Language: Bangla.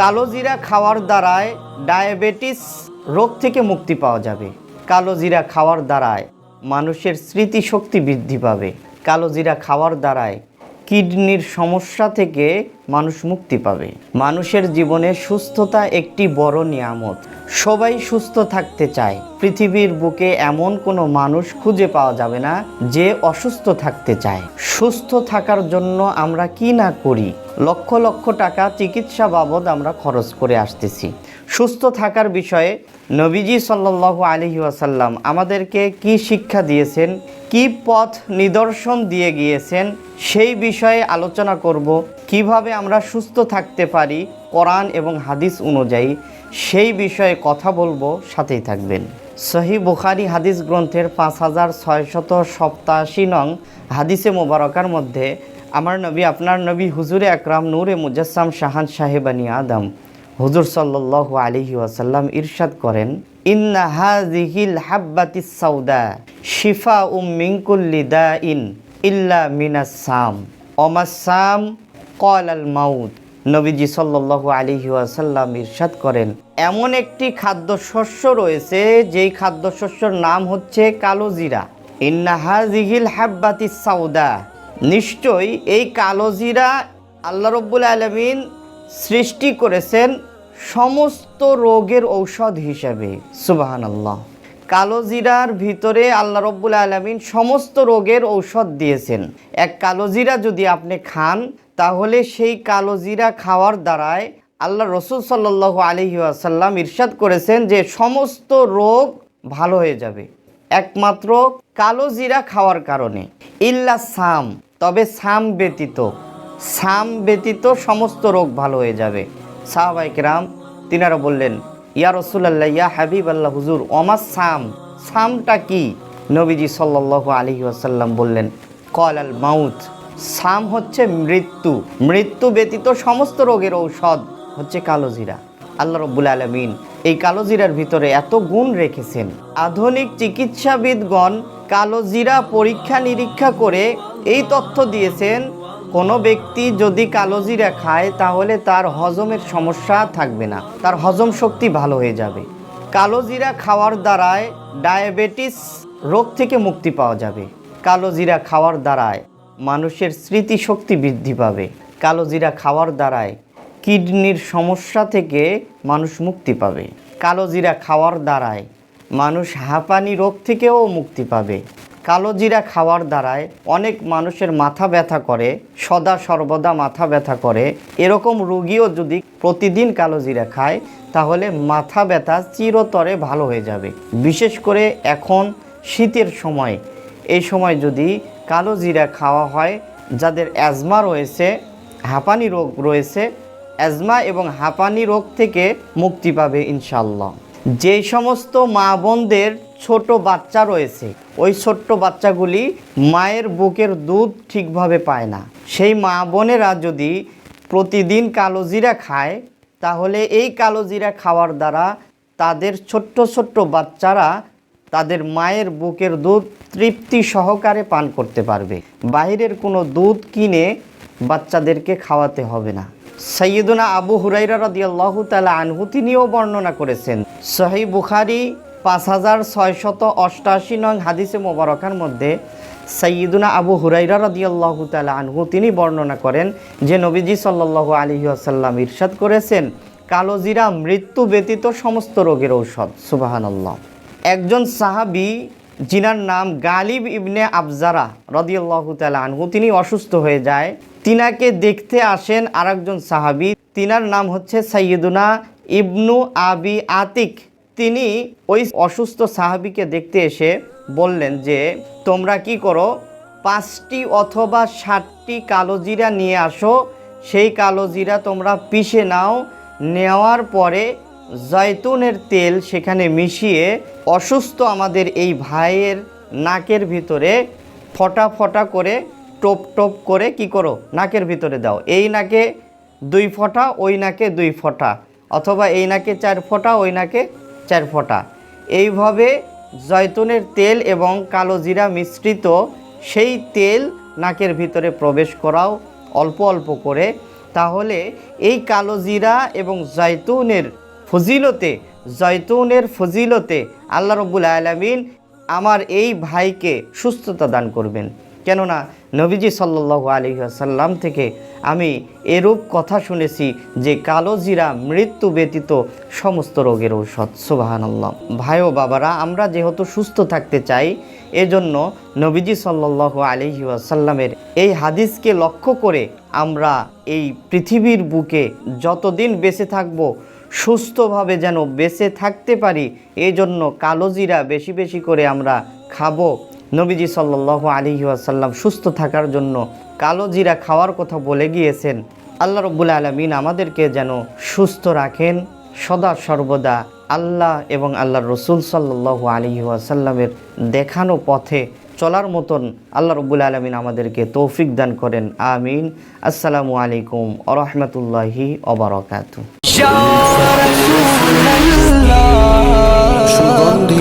কালো জিরা খাওয়ার দ্বারায় ডায়াবেটিস রোগ থেকে মুক্তি পাওয়া যাবে। কালো জিরা খাওয়ার দ্বারায় মানুষের স্মৃতিশক্তি বৃদ্ধি পাবে। কালো জিরা খাওয়ার দ্বারায় কিডনির সমস্যা থেকে মানুষ মুক্তি পাবে। মানুষের জীবনে সুস্থতা একটি বড় নিয়ামত। সবাই সুস্থ থাকতে চায়। পৃথিবীর বুকে এমন কোনো মানুষ খুঁজে পাওয়া যাবে না যে অসুস্থ থাকতে চায়। সুস্থ থাকার জন্য আমরা কি না করি? লক্ষ লক্ষ টাকা চিকিৎসা বাবদ আমরা খরচ করে আসতেছি। সুস্থ থাকার বিষয়ে নবীজি সাল্লাল্লাহু আলহি ওয়াসাল্লাম আমাদেরকে কি শিক্ষা দিয়েছেন, কি পথ নিদর্শন দিয়ে গিয়েছেন, সেই বিষয়ে আলোচনা করব, কীভাবে আমরা সুস্থ থাকতে পারি কোরআন এবং হাদিস অনুযায়ী, সেই বিষয়ে কথা বলব, সাথেই থাকবেন। সহি বুখারি হাদিস গ্রন্থের পাঁচ হাজার ছয়শত সপ্তাশি নং হাদিসে মোবারকার মধ্যে, আমার নবী, আপনার নবী হুজুরে আকরাম নূরে মুজাসসাম শাহান সাহেবানী আদম হুজুর সাল্লাল্লাহু আলাইহি ওয়াসাল্লাম ইরশাদ করেন, ইন্না হাযিহিল হাব্বাতিস সাউদা শিফা উম মিন কুল্লি দাইন ইল্লা মিনাস সাম। অমাসাম কল আল মাউত। নবীজি সাল্লাল্লাহু আলাইহি ওয়াসাল্লাম ইরশাদ করেন, এমন একটি খাদ্যশস্য রয়েছে, যেই খাদ্যশস্যর নাম হচ্ছে কালো জিরা। ইন্না হাযিহিল হাব্বাতিস সাউদা। নিশ্চয়ই এই কালো জিরা আল্লাহ রব্বুল আলমিন সৃষ্টি করেছেন সমস্ত রোগের ঔষধ হিসাবে সুবাহান আল্লাহ কালো জিরার ভিতরে আল্লাহ রব্বুল আলমিন সমস্ত রোগের ঔষধ দিয়েছেন। এক কালো জিরা যদি আপনি খান, তাহলে সেই কালো জিরা খাওয়ার দ্বারায় আল্লাহ রসুল সাল্লাহ আলহি আসাল্লাম ইরশাদ করেছেন যে সমস্ত রোগ ভালো হয়ে যাবে। একমাত্র কালো জিরা খাওয়ার কারণে। ইল্লা সাম, তবে সাম ব্যতীত। সাম ব্যতীত সমস্ত রোগ ভালো হয়ে যাবে। সাহাবাইকরাম তিনারা বললেন, ইয়া রসুল্লাহ ইয়া হাবিব আল্লাহ হুজুর অমার সাম? সামটা কি? নবীজি সাল্লাহ আলহি আসাল্লাম বললেন কল আল মাউথ সাম হচ্ছে মৃত্যু। মৃত্যু ব্যতীত সমস্ত রোগের ঔষধ হচ্ছে কালো জিরা। আল্লাহ রব্বুল আলমিন এই কালো জিরার ভিতরে এত গুণ রেখেছেন। আধুনিক চিকিৎসাবিদগণ কালো জিরা পরীক্ষা নিরীক্ষা করে এই তথ্য দিয়েছেন কোনো ব্যক্তি যদি কালো জিরা খায়, তাহলে তার হজমের সমস্যা থাকবে না। তার হজম শক্তি ভালো হয়ে যাবে। কালো জিরা খাওয়ার দ্বারায় ডায়াবেটিস রোগ থেকে মুক্তি পাওয়া যাবে। কালো জিরা খাওয়ার দ্বারায় মানুষের স্মৃতিশক্তি বৃদ্ধি পাবে। কালো জিরা খাওয়ার দ্বারায় কিডনির সমস্যা থেকে মানুষ মুক্তি পাবে। কালো জিরা খাওয়ার দ্বারায় মানুষ হাঁপানি রোগ থেকেও মুক্তি পাবে। কালো জিরা খাওয়ার দ্বারায় অনেক মানুষের মাথা ব্যথা করে, সদা সর্বদা মাথা ব্যথা করে। এরকম রুগীও যদি প্রতিদিন কালো জিরা খায়, তাহলে মাথা ব্যথা চিরতরে ভালো হয়ে যাবে। বিশেষ করে এখন শীতের সময়। এই সময় যদি কালো জিরা খাওয়া হয়, যাদের অ্যাজমা রয়েছে, হাঁপানি রোগ রয়েছে, অ্যাজমা এবং হাঁপানি রোগ থেকে মুক্তি পাবে ইনশাল্লাহ যেই সমস্ত মা বোনদের ছোট বাচ্চা রয়েছে। ওই ছোট্ট বাচ্চাগুলি মায়ের বুকের দুধ ঠিকভাবে পায় না। সেই মা বোনেরা যদি প্রতিদিন কালো জিরা খায়, তাহলে এই কালো জিরা খাওয়ার দ্বারা তাদের ছোট্ট ছোট্ট বাচ্চারা তাদের মায়ের বুকের দুধ তৃপ্তি সহকারে পান করতে পারবে। বাইরের কোনো দুধ কিনে বাচ্চাদেরকে খাওয়াতে হবে না। সৈয়দুনা আবু হুরাইরা রদিয়াল্লাহ তালা আনহু তিনিও বর্ণনা করেছেন সহি বুখারি পাঁচ হাজার ছয়শত অষ্টাশি নং হাদিসে মোবারকার মধ্যে সৈয়দুনা আবু হুরাইরা রদিয়াল্লাহ তালা আনহু তিনি বর্ণনা করেন যে নবীজি সাল্লাল্লাহু আলহি আসাল্লাম ইরশাদ করেছেন কালোজিরা মৃত্যু ব্যতীত সমস্ত রোগের ঔষধ। সুবাহানাল্লাহ। একজন সাহাবি যিনার নাম গালিব ইবনে আফজারা রদিয়াল্লাহু তালা আনহু, তিনি অসুস্থ হয়ে যায়। তিনাকে দেখতে আসেন আরেকজন সাহাবি, তিনার নাম হচ্ছে সৈয়দুনা ইবনু আবি আতিক। তিনি ওই অসুস্থ সাহাবিকে দেখতে এসে বললেন যে, তোমরা কি করো? পাঁচটি অথবা ষাটটি কালো জিরা নিয়ে আসো। সেই কালো জিরা তোমরা পিষে নাও। নেওয়ার পরে জয়তুনের তেল সেখানে মিশিয়ে অসুস্থ আমাদের এই ভাইয়ের নাকের ভিতরে ফটা ফটা করে, টোপ টোপ করে কি করো? নাকের ভিতরে দাও। এই নাকে দুই ফোঁটা, ওই নাকে দুই ফোঁটা। অথবা এই নাকে চার ফোঁটা, ওই নাকে চার ফোঁটা। এইভাবে জয়তুনের তেল এবং কালো জিরা মিশ্রিত সেই তেল নাকের ভিতরে প্রবেশ করাও অল্প অল্প করে। তাহলে এই কালো জিরা এবং জয়তুনের ফজিলতে জয়তুনের ফজিলতে আল্লাহ রব্বুল আলমিন আমার এই ভাইকে সুস্থতা দান করবেন। কেননা নবীজি সাল্লাহ আলী আসাল্লাম থেকে আমি এরূপ কথা শুনেছি যে কালো জিরা মৃত্যু ব্যতীত সমস্ত রোগের ঔষধ। সুবাহান আল্লাহ ভাই ও বাবারা, আমরা যেহেতু সুস্থ থাকতে চাই, এজন্য নবীজি সাল্লাহ আলহি আসাল্লামের এই হাদিসকে লক্ষ্য করে আমরা এই পৃথিবীর বুকে যতদিন বেঁচে থাকব, সুস্থভাবে যেন বেঁচে থাকতে পারি এই জন্য কালো জিরা বেশি বেশি করে আমরা খাব। নবীজি সাল্লাহ আলী আসাল্লাম সুস্থ থাকার জন্য কালো জিরা খাওয়ার কথা বলে গিয়েছেন। আল্লাহ রব্বুল আলমিন আমাদেরকে যেন সুস্থ রাখেন। সদা সর্বদা আল্লাহ এবং আল্লাহ রসুল সাল্লাহ আলী আসাল্লামের দেখানো পথে চলার মতন আল্লাহ রব্বুল আলমিন আমাদেরকে তৌফিক দান করেন। আমিন। আসসালামু আলাইকুম আ রহমতুল্লাহি অবরকাতু সুগন্ধি